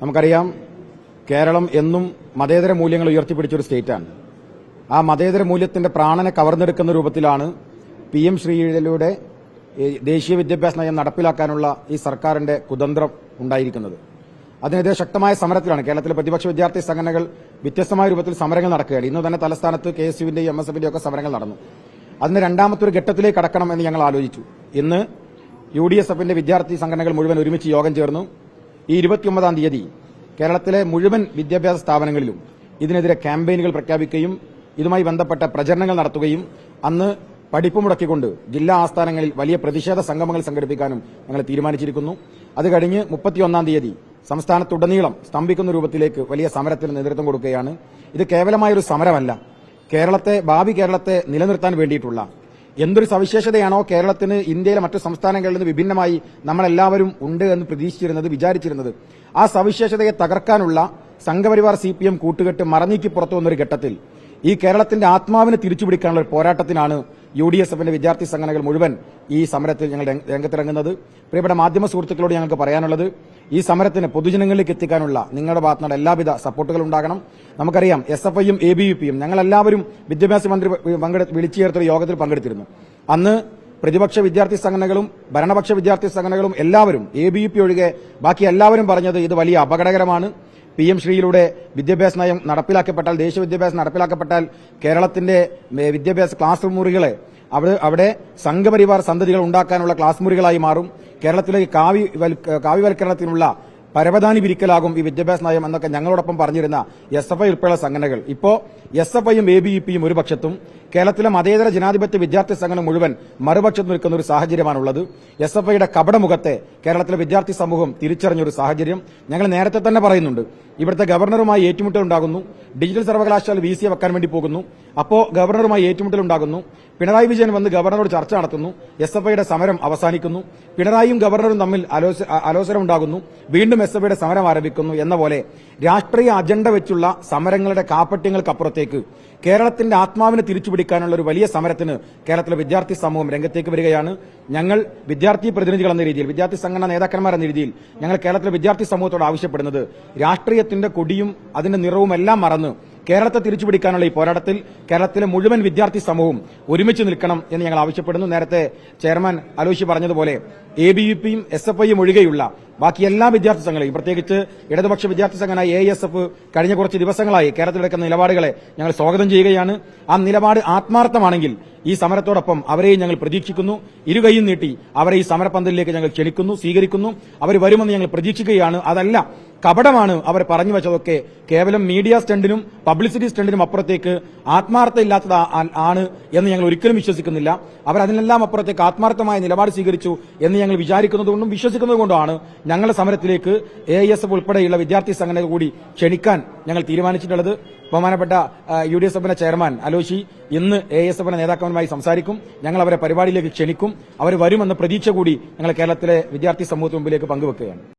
നമുക്കറിയാം കേരളം എന്നും മതേതര മൂല്യങ്ങൾ ഉയർത്തിപ്പിടിച്ചൊരു സ്റ്റേറ്റാണ്. ആ മതേതര മൂല്യത്തിന്റെ പ്രാണനെ കവർന്നെടുക്കുന്ന രൂപത്തിലാണ് പി എം ശ്രീയിലൂടെ ദേശീയ വിദ്യാഭ്യാസ നയം നടപ്പിലാക്കാനുള്ള ഈ സർക്കാരിന്റെ കുതന്ത്രം ഉണ്ടായിരിക്കുന്നത്. അതിനെതിരെ ശക്തമായ സമരത്തിലാണ് കേരളത്തിലെ പ്രതിപക്ഷ വിദ്യാർത്ഥി സംഘടനകൾ വ്യത്യസ്തമായ രൂപത്തിൽ സമരങ്ങൾ നടക്കുകയാണ്. ഇന്ന് തന്നെ തലസ്ഥാനത്ത് കെ എസ് യുവിന്റെയും എം എസ് എഫിന്റെയും ഒക്കെ സമരങ്ങൾ നടന്നു. അതിന് രണ്ടാമത്തെ ഒരു ഘട്ടത്തിലേക്ക് കടക്കണം എന്ന് ഞങ്ങൾ ആലോചിച്ചു. ഇന്ന് യു ഡി എസ് എഫിന്റെ വിദ്യാർത്ഥി സംഘടനകൾ മുഴുവൻ ഒരുമിച്ച് യോഗം ചേർന്നു. ഈ ഇരുപത്തിയൊമ്പതാം തീയതി കേരളത്തിലെ മുഴുവൻ വിദ്യാഭ്യാസ സ്ഥാപനങ്ങളിലും ഇതിനെതിരെ ക്യാമ്പയിനുകൾ പ്രഖ്യാപിക്കുകയും ഇതുമായി ബന്ധപ്പെട്ട പ്രചരണങ്ങൾ നടത്തുകയും അന്ന് പഠിപ്പ് മുടക്കിക്കൊണ്ട് ജില്ലാ ആസ്ഥാനങ്ങളിൽ വലിയ പ്രതിഷേധ സംഗമങ്ങൾ സംഘടിപ്പിക്കാനും ഞങ്ങൾ തീരുമാനിച്ചിരിക്കുന്നു. അത് കഴിഞ്ഞ് മുപ്പത്തിയൊന്നാം തീയതി സംസ്ഥാനത്തുടനീളം സ്തംഭിക്കുന്ന രൂപത്തിലേക്ക് വലിയ സമരത്തിന് നേതൃത്വം കൊടുക്കുകയാണ്. ഇത് കേവലമായൊരു സമരമല്ല. കേരളത്തെ ഭാവി കേരളത്തെ നിലനിർത്താൻ വേണ്ടിയിട്ടുള്ള എന്തൊരു സവിശേഷതയാണോ കേരളത്തിന് ഇന്ത്യയിലെ മറ്റു സംസ്ഥാനങ്ങളിൽ നിന്ന് വിഭിന്നമായി നമ്മളെല്ലാവരും ഉണ്ട് എന്ന് പ്രതീക്ഷിച്ചിരുന്നത് വിചാരിച്ചിരുന്നത്. ആ സവിശേഷതയെ തകർക്കാനുള്ള സംഘപരിവാർ സി പി എം കൂട്ടുകെട്ട് മറനീക്കി പുറത്തു വന്നൊരു ഘട്ടത്തിൽ. ഈ കേരളത്തിന്റെ ആത്മാവിനെ തിരിച്ചുപിടിക്കാനുള്ള ഒരു പോരാട്ടത്തിനാണ് യു ഡി എസ് എഫിന്റെ വിദ്യാർത്ഥി സംഘടനകൾ മുഴുവൻ ഈ സമരത്തിൽ ഞങ്ങൾ രംഗത്തിറങ്ങുന്നത്. പ്രിയപ്പെട്ട മാധ്യമ സുഹൃത്തുക്കളോട് ഞങ്ങൾക്ക് പറയാനുള്ളത് ഈ സമരത്തിന് പൊതുജനങ്ങളിലേക്ക് എത്തിക്കാനുള്ള നിങ്ങളുടെ ഭാഗത്തുനിന്ന് എല്ലാവിധ സപ്പോർട്ടുകൾ ഉണ്ടാകണം. നമുക്കറിയാം എസ് എഫ് ഐയും എ ബി വി പിയും ഞങ്ങളെല്ലാവരും വിദ്യാഭ്യാസ മന്ത്രി വിളിച്ചു ചേർത്തൊരു യോഗത്തിൽ പങ്കെടുത്തിരുന്നു. അന്ന് പ്രതിപക്ഷ വിദ്യാർത്ഥി സംഘടനകളും ഭരണപക്ഷ വിദ്യാർത്ഥി സംഘടനകളും എല്ലാവരും എ ബി വി പി ഒഴികെ ബാക്കി എല്ലാവരും പറഞ്ഞത് ഇത് വലിയ അപകടകരമാണ്. പി എം ശ്രീയിലൂടെ വിദ്യാഭ്യാസ നയം നടപ്പിലാക്കപ്പെട്ടാൽ ദേശീയ വിദ്യാഭ്യാസം നടപ്പിലാക്കപ്പെട്ടാൽ കേരളത്തിന്റെ വിദ്യാഭ്യാസ ക്ലാസ് റൂം മുറികളെ അവിടെ അവിടെ സംഘപരിവാർ സന്തതികൾ ഉണ്ടാക്കാനുള്ള ക്ലാസ് മുറികളായി മാറും. കേരളത്തിലെ കാവി കാവ്യവൽക്കരണത്തിനുള്ള പരവതാനി വിരിക്കലാകും ഈ വിദ്യാഭ്യാസ നയം എന്നൊക്കെ ഞങ്ങളോടൊപ്പം പറഞ്ഞിരുന്ന എസ് എഫ് ഐ ഉൾപ്പെടെയുള്ള സംഘടനകൾ. ഇപ്പോ എസ് എഫ് ഐയും എ ബി ഇ പിയും ഒരു പക്ഷത്തും കേരളത്തിലെ മതേതര ജനാധിപത്യ വിദ്യാർത്ഥി സംഘടന മുഴുവൻ മറുപക്ഷത്ത് നിൽക്കുന്ന ഒരു സാഹചര്യമാണുള്ളത്. എസ് എഫ് ഐയുടെ കപടമുഖത്തെ കേരളത്തിലെ വിദ്യാർത്ഥി സമൂഹം തിരിച്ചറിഞ്ഞൊരു സാഹചര്യം ഞങ്ങൾ നേരത്തെ തന്നെ പറയുന്നുണ്ട്. ഇവിടുത്തെ ഗവർണറുമായി ഏറ്റുമുട്ടൽ ഉണ്ടാകുന്നു. ഡിജിറ്റൽ സർവകലാശാല വി സിയെ വെക്കാൻ വേണ്ടി പോകുന്നു. അപ്പോൾ ഗവർണറുമായി ഏറ്റുമുട്ടൽ ഉണ്ടാകുന്നു. പിണറായി വിജയൻ വന്ന് ഗവർണറോട് ചർച്ച നടത്തുന്നു. എസ് എഫ് ഐയുടെ സമരം അവസാനിക്കുന്നു. പിണറായിയും ഗവർണറും തമ്മിൽ ആലോച- ആലോചന ഉണ്ടാകുന്നു വീണ്ടും എസ് എഫ്ഐയുടെ സമരം ആരംഭിക്കുന്നു എന്ന പോലെ രാഷ്ട്രീയ അജണ്ട വെച്ചുള്ള സമരങ്ങളുടെ കാപ്പട്യങ്ങൾക്കപ്പുറത്തേക്ക് കേരളത്തിന്റെ ആത്മാവിനെ തിരിച്ചുപിടിക്കാനുള്ള ഒരു വലിയ സമരത്തിന് കേരളത്തിലെ വിദ്യാർത്ഥി സമൂഹം രംഗത്തേക്ക് വരികയാണ്. ഞങ്ങൾ വിദ്യാർത്ഥി പ്രതിനിധികൾ എന്ന രീതിയിൽ വിദ്യാർത്ഥി സംഘടനാ നേതാക്കന്മാർ എന്ന രീതിയിൽ ഞങ്ങൾ കേരളത്തിലെ വിദ്യാർത്ഥി സമൂഹത്തോട് ആവശ്യപ്പെടുന്നത് രാഷ്ട്രീയത്തിന്റെ കൊടിയും അതിന്റെ നിറവും എല്ലാം മറന്ന് കേരളത്തെ തിരിച്ചുപിടിക്കാനുള്ള ഈ പോരാട്ടത്തിൽ കേരളത്തിലെ മുഴുവൻ വിദ്യാർത്ഥി സമൂഹവും ഒരുമിച്ച് നിൽക്കണം എന്ന് ഞങ്ങൾ ആവശ്യപ്പെടുന്നു. നേരത്തെ ചെയർമാൻ അലോഷി പറഞ്ഞതുപോലെ എ ബി വി പിയും എസ് എഫ് ഐയും ഒഴികെയുള്ള ബാക്കി എല്ലാ വിദ്യാർത്ഥി സംഘങ്ങളെയും പ്രത്യേകിച്ച് ഇടതുപക്ഷ വിദ്യാർത്ഥി സംഘടന എ എസ് എഫ് കഴിഞ്ഞ കുറച്ച് ദിവസങ്ങളായി കേരളത്തിലെടുക്കുന്ന നിലപാടുകളെ ഞങ്ങൾ സ്വാഗതം ചെയ്യുകയാണ്. ആ നിലപാട് ആത്മാർത്ഥമാണെങ്കിൽ ഈ സമരത്തോടൊപ്പം അവരെയും ഞങ്ങൾ പ്രതീക്ഷിക്കുന്നു. ഇരുകൈയും നീട്ടി അവരെ ഈ സമരപന്തലിലേക്ക് ഞങ്ങൾ ക്ഷണിക്കുന്നു സ്വീകരിക്കുന്നു. അവർ വരുമെന്ന് ഞങ്ങൾ പ്രതീക്ഷിക്കുകയാണ്. അതല്ല കപടമാണ് അവർ പറഞ്ഞു വെച്ചതൊക്കെ കേവലം മീഡിയ സ്റ്റണ്ടിനും പബ്ലിസിറ്റി സ്റ്റണ്ടിനും അപ്പുറത്തേക്ക് ആത്മാർത്ഥ ഇല്ലാത്തത് ആണ് എന്ന് ഞങ്ങൾ ഒരിക്കലും വിശ്വസിക്കുന്നില്ല. അവർ അതിനെല്ലാം അപ്പുറത്തേക്ക് ആത്മാർത്ഥമായ നിലപാട് സ്വീകരിച്ചു എന്ന് ഞങ്ങൾ വിചാരിക്കുന്നതുകൊണ്ടും വിശ്വസിക്കുന്നതുകൊണ്ടുമാണ് ഞങ്ങളുടെ സമരത്തിലേക്ക് എ എസ് എഫ് ഉൾപ്പെടെയുള്ള വിദ്യാർത്ഥി സംഘടനകൾ കൂടി ക്ഷണിക്കാൻ ഞങ്ങൾ തീരുമാനിച്ചിട്ടുള്ളത്. ബഹുമാനപ്പെട്ട യു ഡി എസ് എഫിന്റെ ചെയർമാൻ അലോഷി ഇന്ന് എ എസ് എഫിന്റെ നേതാക്കന്മാരുമായി സംസാരിക്കും. ഞങ്ങൾ അവരെ പരിപാടിയിലേക്ക് ക്ഷണിക്കും. അവർ വരുമെന്ന പ്രതീക്ഷ കൂടി ഞങ്ങൾ കേരളത്തിലെ വിദ്യാർത്ഥി സമൂഹത്തിന് മുമ്പിലേക്ക് പങ്കുവെക്കുകയാണ്.